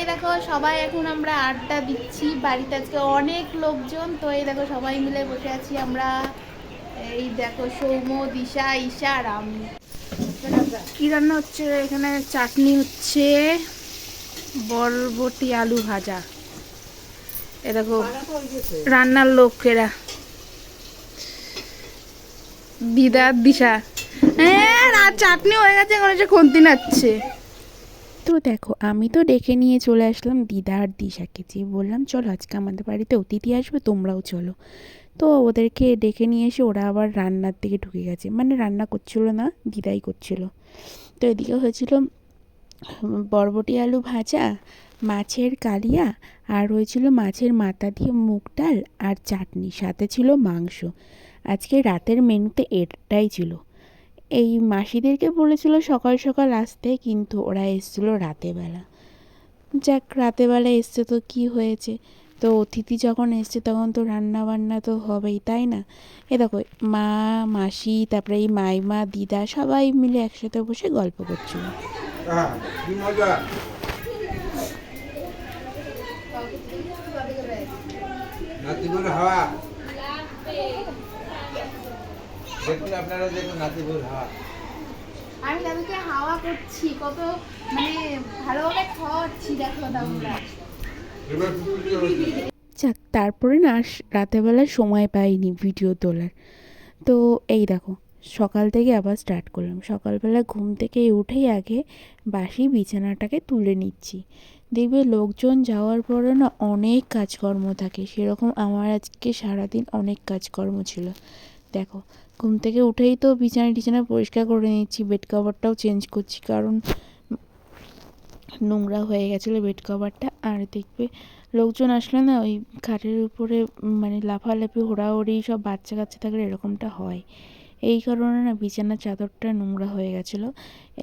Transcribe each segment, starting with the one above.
এই দেখো, সবাই এখন আমরা আড্ডা দিচ্ছি। বাড়িতে আজকে অনেক লোকজন, তো এই দেখো, সবাই মিলে বসে আছি আমরা। এই দেখো, সৌম্য, দিশা, ঈশা আর আমি। কি রান্না হচ্ছে? এখানে চাটনি হচ্ছে বরবটি আলু ভাজা। এ দেখো, রান্নার লোকেরা দিদার দিশা। হ্যাঁ আর চাটনি হয়ে গেছে, এখন হচ্ছে খন্তি নাচ্ছে। তো দেখো, আমি তো ডেকে নিয়ে চলে আসলাম দিদা আর দিশাকে। যে বললাম, চলো আজকে আমাদের বাড়িতে অতিথি আসবে, তোমরাও চলো। তো ওদেরকে ডেকে নিয়ে এসে ওরা আবার রান্নার দিকে ঢুকে গেছে। মানে রান্না করছিল না, দিদাই করছিল। তো এদিকে হয়েছিল বরবটি আলু ভাজা, মাছের কালিয়া, আর হয়েছিল মাছের মাথা দিয়ে মুগ ডাল আর চাটনি। সাথে ছিল মাংস। আজকে রাতের মেনুতে এটাই ছিল। এই মাসিদেরকে বলেছিল সকাল সকাল আসতে, কিন্তু ওরা এসেছিল রাতেবেলা। যাক, রাতেবেলা এসছে তো কি হয়েছে? তো অতিথি যখন এসছে তখন তো রান্না বান্না তো হবেই, তাই না? এ দেখো, মা, মাসি, তারপরে এই মাইমা, দিদা সবাই মিলে একসাথে বসে গল্প করছিল। হাওয়া দেখুন আপনারা নাতিপুর হাওয়া। আমি তাদেরকে হাওয়া করছি কত মানে ভালোভাবে খাওয়াচ্ছি দেখো হয়েছে যাক তারপরে না আর রাতেবেলা সময় পাইনি ভিডিও তোলার। তো এই দেখো সকাল থেকে আবার স্টার্ট করলাম। সকালবেলা ঘুম থেকে উঠেই আগে বাসি বিছানাটাকে তুলে নিচ্ছি। দেখবে লোকজন যাওয়ার পরে না অনেক কাজকর্ম থাকে। সেরকম আমার আজকে সারাদিন অনেক কাজকর্ম ছিল। দেখো ঘুম থেকে উঠেই তো বিছানা টিছানা পরিষ্কার করে নিচ্ছি বেড কভারটাও চেঞ্জ করছি, কারণ নোংরা হয়ে গেছিল বেড কভারটা আর দেখবে লোকজন আসলে না ওই খাটের উপরে মানে লাফালাফি, হোড়াহুড়ি সব বাচ্চা কাচ্চা থাকলে এরকমটা হয়। এই কারণে না বিছানার চাদরটা নোংরা হয়ে গেছিল।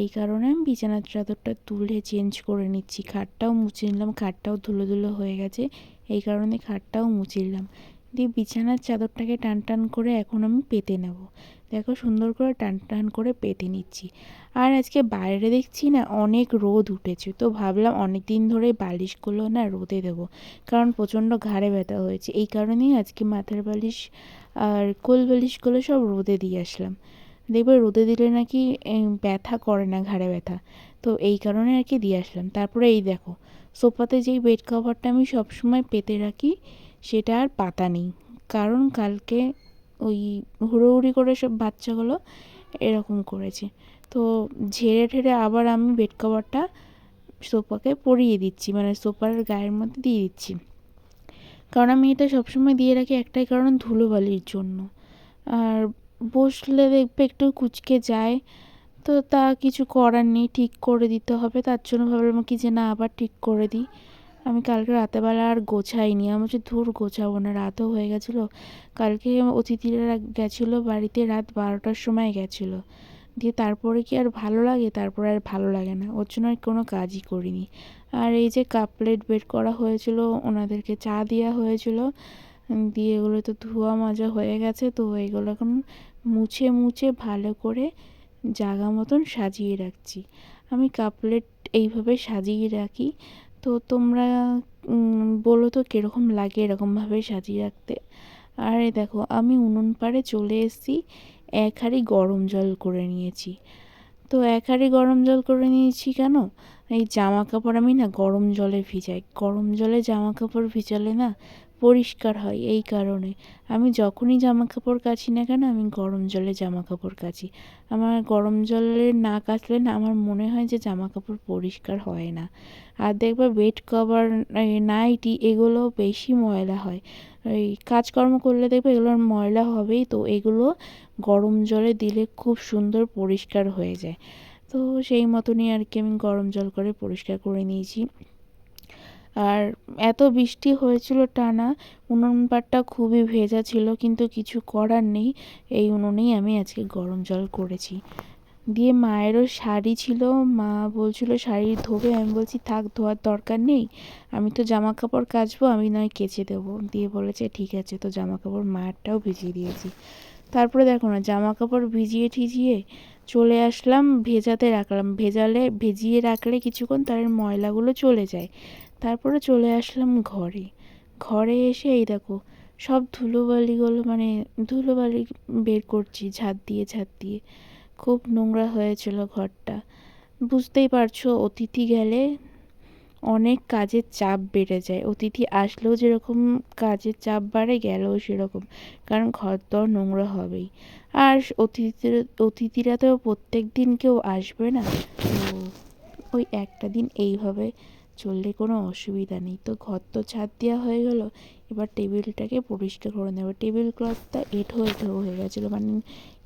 এই কারণে আমি বিছানার চাদরটা তুলে চেঞ্জ করে নিচ্ছি। খাটটাও মুছে নিলাম, খাটটাও ধুলো ধুলো হয়ে গেছে। এই কারণে খাটটাও মুছে নিলাম। দিয়ে বিছানার চাদরটাকে টান টান করে এখন আমি পেতে নেব। দেখো সুন্দর করে টান টান করে পেতে নিচ্ছি। আর আজকে বাইরে দেখছি না অনেক রোদ উঠেছে, তো ভাবলাম অনেক দিন ধরে বালিশগুলো না রোদে দেবো, কারণ প্রচণ্ড ঘাড়ে ব্যথা হয়েছে। এই কারণেই আজকে মাথার বালিশ আর কোল বালিশগুলো সব রোদে দিয়ে আসলাম। দেখবে রোদে দিলে নাকি ব্যথা করে না ঘাড়ে ব্যথা, তো এই কারণে আর কি দিয়ে আসলাম। তারপরে এই দেখো, সোফাতে যেই বেড কভারটা আমি সবসময় পেতে রাখি সেটা আর পাতা নেই। কারণ কালকে ওই হুড়োহুড়ি করে সব বাচ্চাগুলো এরকম করেছে। তো ঝেড়ে ঠেড়ে আবার আমি বেড কভারটা সোফাকে পরিয়ে দিচ্ছি মানে সোফার গায়ের মধ্যে দিয়ে দিচ্ছি। কারণ আমি এটা সবসময় দিয়ে রাখি একটাই কারণ ধুলোবালির জন্য। আর বসলে দেখবে একটু কুচকে যায়, তো তা কিছু করার নেই, ঠিক করে দিতে হবে। তার জন্য ভাবলাম কি যে না, আবার ঠিক করে দিই। আমি কালকে রাতেবেলা আর গোছাইনি। আমি হচ্ছে ধুর, গোছাবো না, রাতও হয়ে গেছিল। কালকে অতিথিরা গেছিল বাড়িতে, রাত বারোটার সময় গেছিল। দিয়ে তারপরে কি আর ভালো লাগে? তারপরে আর ভালো লাগে না। ওর জন্য আর কোনো কাজই করিনি। আর এই যে কাপ প্লেট বের করা হয়েছিল, ওনাদেরকে চা দেওয়া হয়েছিল। দিয়ে এগুলো তো ধোয়া মাজা হয়ে গেছে, তো এগুলো এখন মুছে মুছে ভালো করে জাগা মতন সাজিয়ে রাখছি। আমি কাপ প্লেট এইভাবে সাজিয়ে রাখি। তো তোমরা বলো তো কীরকম লাগে এরকমভাবে সাজিয়ে রাখতে? আর দেখো, আমি উনুন পাড়ে চলে এসেছি, এক হাঁড়ি গরম জল করে নিয়েছি। তো এক হাঁড়ি গরম জল করে নিয়েছি কেন? এই জামা কাপড় আমি না গরম জলে ভিজাই। গরম জলে জামা কাপড় ভিজালে না পরিষ্কার হয় এই কারণে। আমি যখনই জামা কাপড় কাচি না কেন, আমি গরম জলে জামা কাপড় কাচি। আমার গরম জলে না কাচলে না আমার মনে হয় যে জামা কাপড় পরিষ্কার হয় না। আর দেখবে বেড কভার নাইটি এগুলো বেশি ময়লা হয়। এই কাজকর্ম করলে দেখবে এগুলোর ময়লা হবেই, তো এগুলো গরম জলে দিলে খুব সুন্দর পরিষ্কার হয়ে যায়। তো সেই মতনই আর কি আমি গরম জল করে পরিষ্কার করে নিয়েছি। আর এত বৃষ্টি হয়েছিল টানা উনুন পাড়টা খুবই ভেজা ছিল, কিন্তু কিছু করার নেই। এই উনুনেই আমি আজকে গরম জল করেছি। দিয়ে মায়েরও শাড়ি ছিল, মা বলছিল, শাড়ি ধোবে? আমি বলছি, থাক, ধোয়ার দরকার নেই। আমি তো জামা কাপড় কাচবো, আমি নয় কেচে দেবো। দিয়ে বলেছে, ঠিক আছে, তো জামা কাপড় মায়েরটাও ভিজিয়ে দিয়েছি। তারপরে দেখো না জামা কাপড় ভিজিয়ে ঠিজিয়ে চলে আসলাম, ভেজাতে রাখলাম। ভেজালে, ভিজিয়ে রাখলে কিছুক্ষণ তার ময়লাগুলো চলে যায়। তারপরে চলে আসলাম ঘরে। ঘরে এসে এই দেখো, সব ধুলোবালিগুলো মানে ধুলোবালি বের করছি ঝাঁট দিয়ে ঝাঁট দিয়ে। খুব নোংরা হয়েছিল ঘরটা। বুঝতেই পারছ, অতিথি গেলে অনেক কাজের চাপ বেড়ে যায়। অতিথি আসলেও যেরকম কাজের চাপ বাড়ে, গেলেও সেরকম। কারণ ঘর তো আর নোংরা হবেই। আর অতিথিরা অতিথিরা তো প্রত্যেক দিন কেউ আসবে না। তো ওই একটা দিন এইভাবে চললে কোনো অসুবিধা নেই। তো ঘর তো ছাদ দেওয়া হয়ে গেল, এবার টেবিলটাকে পরিষ্কার করে নেব। টেবিল ক্লথটা এঁঠো এঁঠো হয়ে গেছিল মানে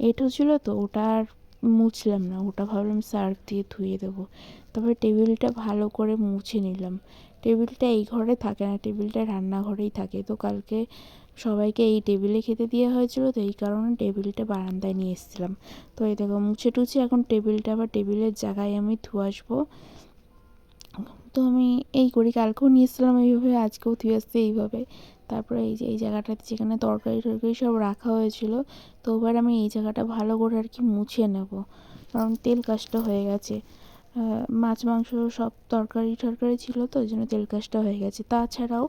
এঁঠো ছিল তো, ওটা আর মুছলাম না, ওটা ভাবলাম সার্ফ দিয়ে ধুয়ে দেবো। তারপরে টেবিলটা ভালো করে মুছে নিলাম। টেবিলটা এই ঘরে থাকে না, টেবিলটা রান্নাঘরেই থাকে। তো কালকে সবাইকে এই টেবিলে খেতে দেওয়া হয়েছিল, তো এই কারণে টেবিলটা বারান্দায় নিয়ে এসেছিলাম। তো এই দেখো, মুছে টুছে এখন টেবিলটা আবার টেবিলের জায়গায় আমি ধুয়ে আসব। তো আমি এই করি, কালকেও নিয়ে এসেছিলাম এইভাবে, আজকেও ধুয়ে আসছি এইভাবে। তারপরে এই যে, এই জায়গাটাতে যেখানে তরকারি টরকারি সব রাখা হয়েছিল, তো এবার আমি এই জায়গাটা ভালো করে আর কি মুছে নেব, কারণ তেল কাজটা হয়ে গেছে। মাছ, মাংস সব তরকারি টরকারি ছিল তো, ওই জন্য তেল কাজটা হয়ে গেছে। তাছাড়াও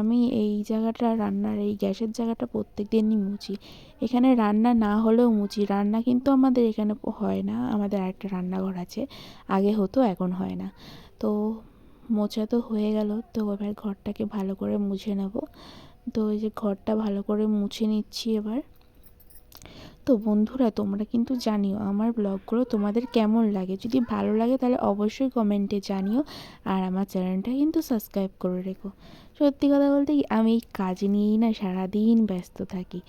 আমি এই জায়গাটা রান্নার, এই গ্যাসের জায়গাটা প্রত্যেক দিনই মুছি। এখানে রান্না না হলেও মুছি, রান্না কিন্তু আমাদের এখানে হয় না, আমাদের আরেকটা রান্নাঘর আছে, আগে হতো, এখন হয় না। তো মোছা তো হয়ে গেল, তো এবার ঘরটাকে ভালো করে মুছে নেব। তো এই যে ঘরটা ভালো করে মুছে নিচ্ছি এবার। তো বন্ধুরা, তোমরা কিন্তু জানিও আমার ব্লগগুলো তোমাদের কেমন লাগে? যদি ভালো লাগে তাহলে অবশ্যই কমেন্টে জানিও আর আমার চ্যানেলটা কিন্তু সাবস্ক্রাইব করে রেখো। সত্যি কথা বলতে আমি এই কাজ নিয়েই না সারাদিন ব্যস্ত থাকি।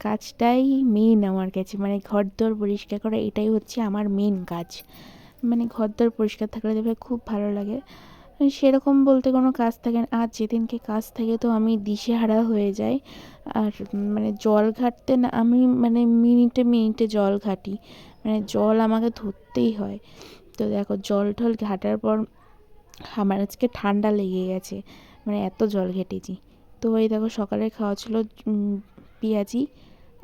কাজটাই মেন আমার কাছে মানে ঘর দর পরিষ্কার করা এটাই হচ্ছে আমার মেন কাজ। মানে ঘর দর পরিষ্কার থাকলে দেখবে খুব ভালো লাগে। সেরকম বলতে কোনো কাজ থাকে না। আর যেদিনকে কাজ থাকে তো আমি দিশেহারা হয়ে যাই। আর মানে জল ঘাটতে না, আমি মানে মিনিটে মিনিটে জল ঘাঁটি। মানে জল আমাকে ধরতেই হয়। তো দেখো, জল টল ঘাটার পর আমার আজকে ঠান্ডা লেগে গেছে। মানে এত জল ঘেটেছি। তো এই দেখো, সকালে খাওয়া ছিল পেঁয়াজি।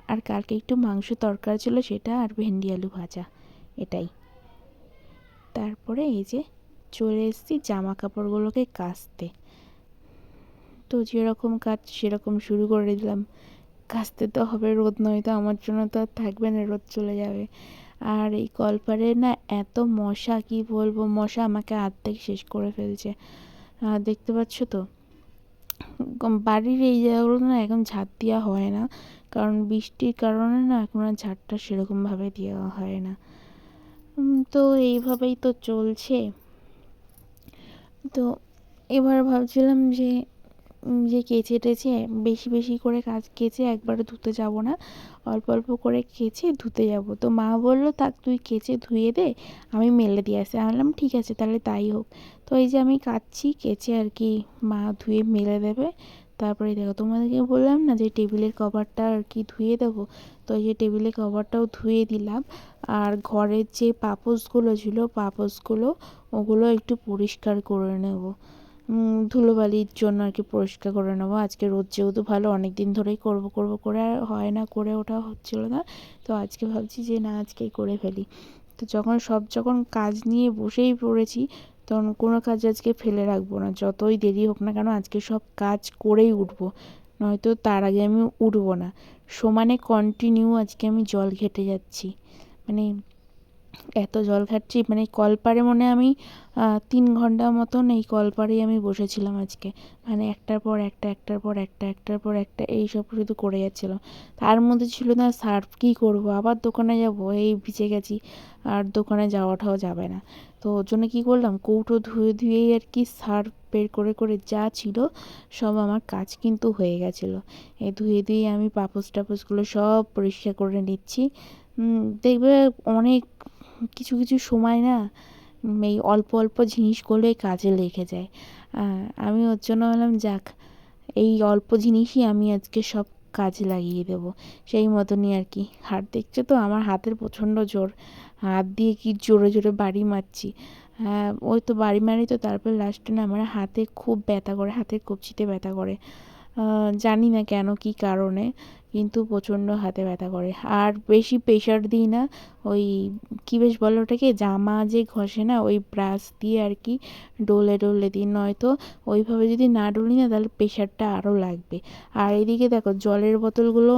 আর কালকে একটু মাংস তরকারি ছিল, সেটা আর ভেন্ডি আলু ভাজা। এটাই। তারপরে এই যে চলে এসেছি জামা কাপড়গুলোকে কাচতে। তো যেরকম কাজ সেরকম শুরু করে দিলাম। কাচতে তো হবে রোদ, নয়তো আমার জন্য তো আর থাকবে না, রোদ চলে যাবে। আর এই কলপারে না এত মশা, কি বলব, মশা আমাকে আর্ধেক শেষ করে ফেলছে। দেখতে পাচ্ছ তো? বাড়ির এই জায়গাগুলো না এখন ঝাঁট দেওয়া হয় না। কারণ বৃষ্টির কারণে না এখন আর ঝাঁটটা সেরকমভাবে দেওয়া হয় না। তো এইভাবেই তো চলছে। তো এবার ভাবছিলাম যে যে কেচে টেচে বেশি বেশি করে কাজ কেচে একবারে ধুতে যাব না, অল্প অল্প করে কেচে ধুতে যাব। তো মা বলল তাক তুই কেচে ধুয়ে দে, আমি মেলে দিয়ে আসি। আমি বললাম, ঠিক আছে, তাহলে তাই হোক। তো এই যে আমি কাচ্ছি, কেচে আর কি মা ধুয়ে মেলে দেবে। তারপরে দেখো তোমাদেরকে বললাম না যে টেবিলের কভারটা আর কি ধুয়ে দেবো? তো যে টেবিলের কভারটাও ধুয়ে দিলাম। আর ঘরের যে পাপোশগুলো ছিল, পাপোশগুলো ওগুলো একটু পরিষ্কার করে নেব। ধুলোবালির জন্য আর কি পরিষ্কার করে নেব। আজকে রোদ যেহেতু ভালো অনেক দিন ধরেই করব করব, করে আর হয় না, করে ওঠা হচ্ছিল না। তো আজকে ভাবছি যে না, আজকেই করে ফেলি। তো যখন সব, যখন কাজ নিয়ে বসেই পড়েছি তখন কোনো কাজ আজকে ফেলে রাখব না। যতই দেরি হোক না কেন আজকে সব কাজ করেই উঠবো। নয়তো তার আগে আমি উঠবো না। সমানে কন্টিনিউ আজকে আমি জল ঘেঁটে যাচ্ছি। মানে এত জল ঘাটছি মানে কলপারে মনে আমি তিন ঘণ্টা মতন এই কলপারেই আমি বসেছিলাম আজকে। মানে একটার পর একটা, একটার পর একটা, একটার পর একটা, এই সব শুধু করে যাচ্ছিলাম তার মধ্যে ছিল না, সার্ফ কী করব? আবার দোকানে যাব, এই ভিজে গেছি, আর দোকানে যাওয়াটাও যাবে না। তো ওর জন্য কী করলাম, কৌটো ধুয়ে ধুয়েই আর কি সার্ফ বের করে করে যা ছিল, সব আমার কাজ কিন্তু হয়ে গেছিল। এই ধুয়ে ধুয়ে আমি পাপোশ টাপোসগুলো সব পরিষ্কার করে নিচ্ছি। দেখবে অনেক কিছু কিছু সময় না এই অল্প অল্প জিনিসগুলোই কাজে লেগে যায়। আমি ওর জন্য বললাম, যাক, এই অল্প জিনিসই আমি আজকে সব কাজে লাগিয়ে দেবো। সেই মতনই আর কি। হাত দেখছ তো? আমার হাতের প্রচণ্ড জোর। হাত দিয়ে কি জোরে জোরে বাড়ি মারছি। হ্যাঁ ওই তো বাড়ি মারি তো, তারপর লাস্টে না আমার হাতে খুব ব্যথা করে, হাতের কবজিতে ব্যথা করে। জানি না কেন, কী কারণে। কিন্তু প্রচণ্ড হাতে ব্যথা করে। আর বেশি প্রেশার দিই না, ওই কী বেশ বলে ওটাকে, জামা যে ঘষে না, ওই ব্রাশ দিয়ে আর কি ডলে ডলে দিই। নয়তো ওইভাবে যদি না ডলি না, তাহলে প্রেশারটা আরও লাগবে। আর এদিকে দেখো, জলের বোতলগুলো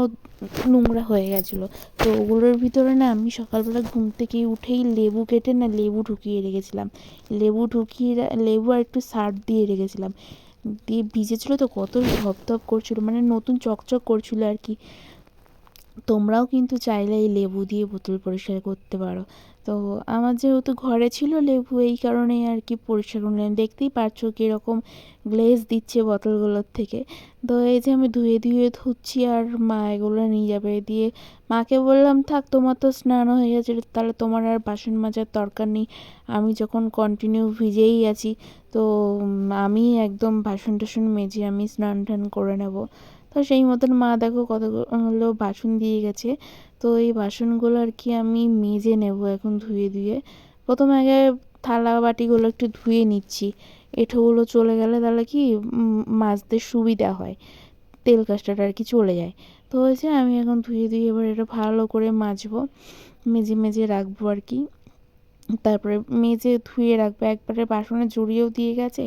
নোংরা হয়ে গেছিল। তো ওগুলোর ভিতরে না, আমি সকালবেলা ঘুম থেকে উঠেই লেবু কেটে না লেবু ঢুকিয়ে রেখেছিলাম। লেবু ঢুকিয়ে লেবু আর একটু সার্ফ দিয়ে রেখেছিলাম। দিয়ে ভিজেছিলো তো, কত ধপধপ করছিল মানে নতুন চকচক করছিল আর কি। তোমরাও কিন্তু চাইলে এই লেবু দিয়ে বোতল পরিষ্কার করতে পারো। তো আমার যেহেতু ঘরে ছিল লেবু, এই কারণেই আর কি পরিষ্কার করলাম দেখতেই পারছ কীরকম গ্লেজ দিচ্ছে বোতলগুলোর থেকে। তো এই যে আমি ধুয়ে ধুয়ে ধুচ্ছি আর মা এগুলো নিয়ে যাবে। দিয়ে মাকে বললাম, থাক, তোমার তো স্নান হয়ে গেছে, তাহলে তোমার আর বাসন মাজার দরকার নেই। আমি যখন কন্টিনিউ ভিজেই আছি, তো আমি একদম বাসন টাসন মেজে আমি স্নান টান করে নেব। তো সেই মতন মা দেখো কতগুলো বাসন দিয়ে গেছে। তো এই বাসনগুলো আর কি আমি মেজে নেব এখন ধুয়ে ধুয়ে। প্রথমে আগে থালা বাটিগুলো একটু ধুয়ে নিচ্ছি। এঁঠোগুলো চলে গেলে তাহলে কি মাজতে সুবিধা হয়। তেল কাজটাটা আর কি চলে যায়। তো হয়েছে আমি এখন ধুয়ে ধুয়ে এবার এটা ভালো করে মাজবো। মেজে মেজে রাখব আর কি। তারপরে মেজে ধুয়ে রাখব। একবারে বাসনে জড়িয়েও দিয়ে গেছে।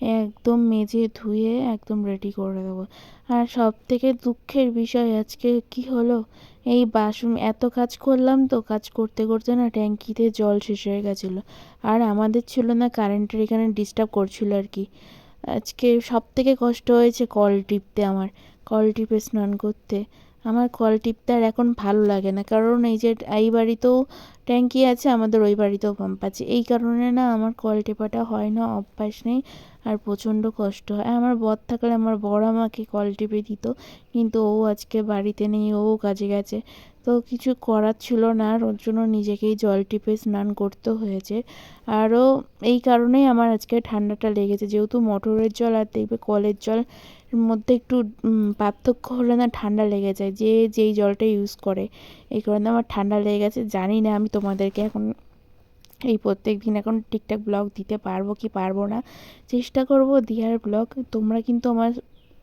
একদম মেজে ধুয়ে একদম রেডি করে দেবো। আর সব থেকে দুঃখের বিষয় আজকে কি হলো? এই বাসন, এত কাজ করলাম তো, কাজ করতে করতে না ট্যাঙ্কিতে জল শেষ হয়ে গেছিল। আর আমাদের ছিল না কারেন্টের এখানে ডিস্টার্ব করছিল আর কি। আজকে সব থেকে কষ্ট হয়েছে কল টিপতে আমার, কল টিপে স্নান করতে। আমার কল টিপতে আর এখন ভালো লাগে না। কারণ এই যে এই বাড়িতেও ট্যাঙ্কি আছে, আমাদের ওই বাড়িতেও পাম্প আছে। এই কারণে না আমার কল টেপাটা হয় না, অভ্যাস নেই আর প্রচণ্ড কষ্ট হয়। আমার বর থাকলে আমার বর আমাকে কল টিপে দিত, কিন্তু ও আজকে বাড়িতে নেই, ও কাজে গেছে। তো কিছু করার ছিল না ওর জন্য নিজেকেই জল টিপে স্নান করতে হয়েছে। আরও এই কারণেই আমার আজকে ঠান্ডাটা লেগেছে। যেহেতু মোটরের জল আর দেখবে কলের জল মধ্যে একটু পার্থক্য হলে না ঠান্ডা লেগে যায়, যে যেই জলটা ইউজ করে। এই কারণে আমার ঠান্ডা লেগে গেছে। জানি না আমি তোমাদেরকে এখন এই প্রত্যেক দিন এখন ঠিকঠাক ব্লগ দিতে পারব কি পারব না। চেষ্টা করব দেওয়ার ব্লগ তোমরা কিন্তু আমার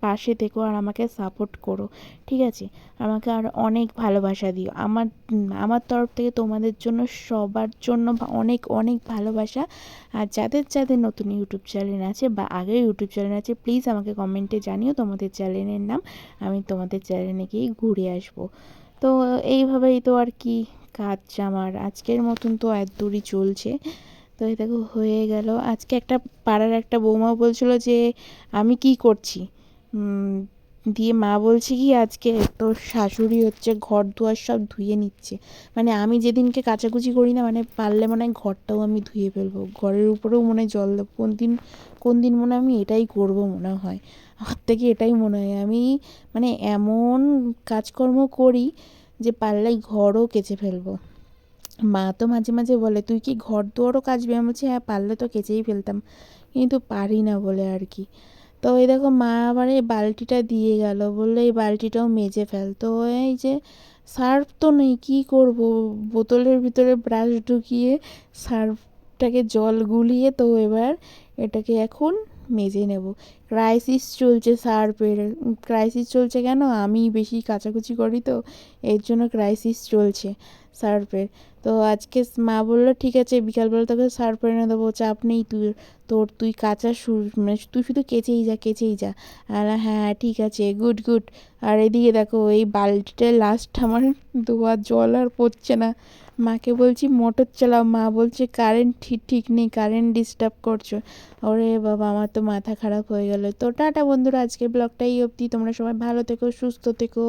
পাশে থেকো আর আমাকে সাপোর্ট করো, ঠিক আছে? আমাকে আর অনেক ভালোবাসা দিও। আমার আমার তরফ থেকে তোমাদের জন্য, সবার জন্য অনেক অনেক ভালোবাসা। আর যাদের যাদের নতুন ইউটিউব চ্যানেল আছে বা আগে ইউটিউব চ্যানেল আছে প্লিজ আমাকে কমেন্টে জানিও তোমাদের চ্যানেলের নাম। আমি তোমাদের চ্যানেলে গিয়ে ঘুরে আসব। তো এইভাবেই তো আর কি কাজ আমার। আজকের মতন তো এত দূরই চলছে। তো এই দেখো, হয়ে গেল। আজকে একটা পাড়ার একটা বৌমা বলছিল যে, আমি কি করছি? দিয়ে মা বলছে কি, আজকে তোর শাশুড়ি হচ্ছে ঘর দুয়ার সব ধুয়ে নিচ্ছে। মানে আমি যেদিনকে কাচাকুচি করি না মানে পারলে মনে হয় ঘরটাও আমি ধুয়ে ফেলব। ঘরের উপরেও মনে হয় জল দেবো। কোন দিন কোন দিন মনে আমি এটাই করব মনে হয়। আমার থেকে এটাই মনে হয়। আমি মানে এমন কাজকর্ম করি যে পারলে ঘরও কেচে ফেলব। মা তো মাঝে মাঝে বলে, তুই কি ঘর দুয়ারও কাচবি? আমি বলছি হ্যাঁ পারলে তো কেচেই ফেলতাম। কিন্তু পারি না বলে আর কি। তো ওই দেখো মা আবার এই বালতিটা দিয়ে গেল। বললে, এই বালতিটাও মেজে ফেল। তো এই যে সার্ফ তো নেই, কী করব? বোতলের ভিতরে ব্রাশ ঢুকিয়ে সার্ফটাকে জল গুলিয়ে তো এবার এটাকে এখন মেজে নেব। ক্রাইসিস চলছে সার্ফের ক্রাইসিস চলছে কেন? আমি বেশি কাচাকুচি করি তো, এর জন্য ক্রাইসিস চলছে সার্ফের তো আজকে মা বলল, ঠিক আছে, বিকালবেলা তোকে সার্ফ এনে দেবো, চাপ নেই তুই, তোর তুই কাচা মানে তুই শুধু কেচেই যা কেচেই যা। আর হ্যাঁ ঠিক আছে গুড গুড আর এদিকে দেখো, এই বালতিটায় লাস্ট আমার ধোয়া জল আর পড়ছে না। মাকে বলছি, মোটর চালাও, মা বলছে কারেন্ট ঠিক ঠিক নেই কারেন্ট ডিস্টার্ব করছ। ওরে বাবা, আমার তো মাথা খারাপ হয়ে গেল। তো টাটা বন্ধুরা, আজকের ব্লগটাই অবধি। তোমরা সবাই ভালো থেকো, সুস্থ থেকো।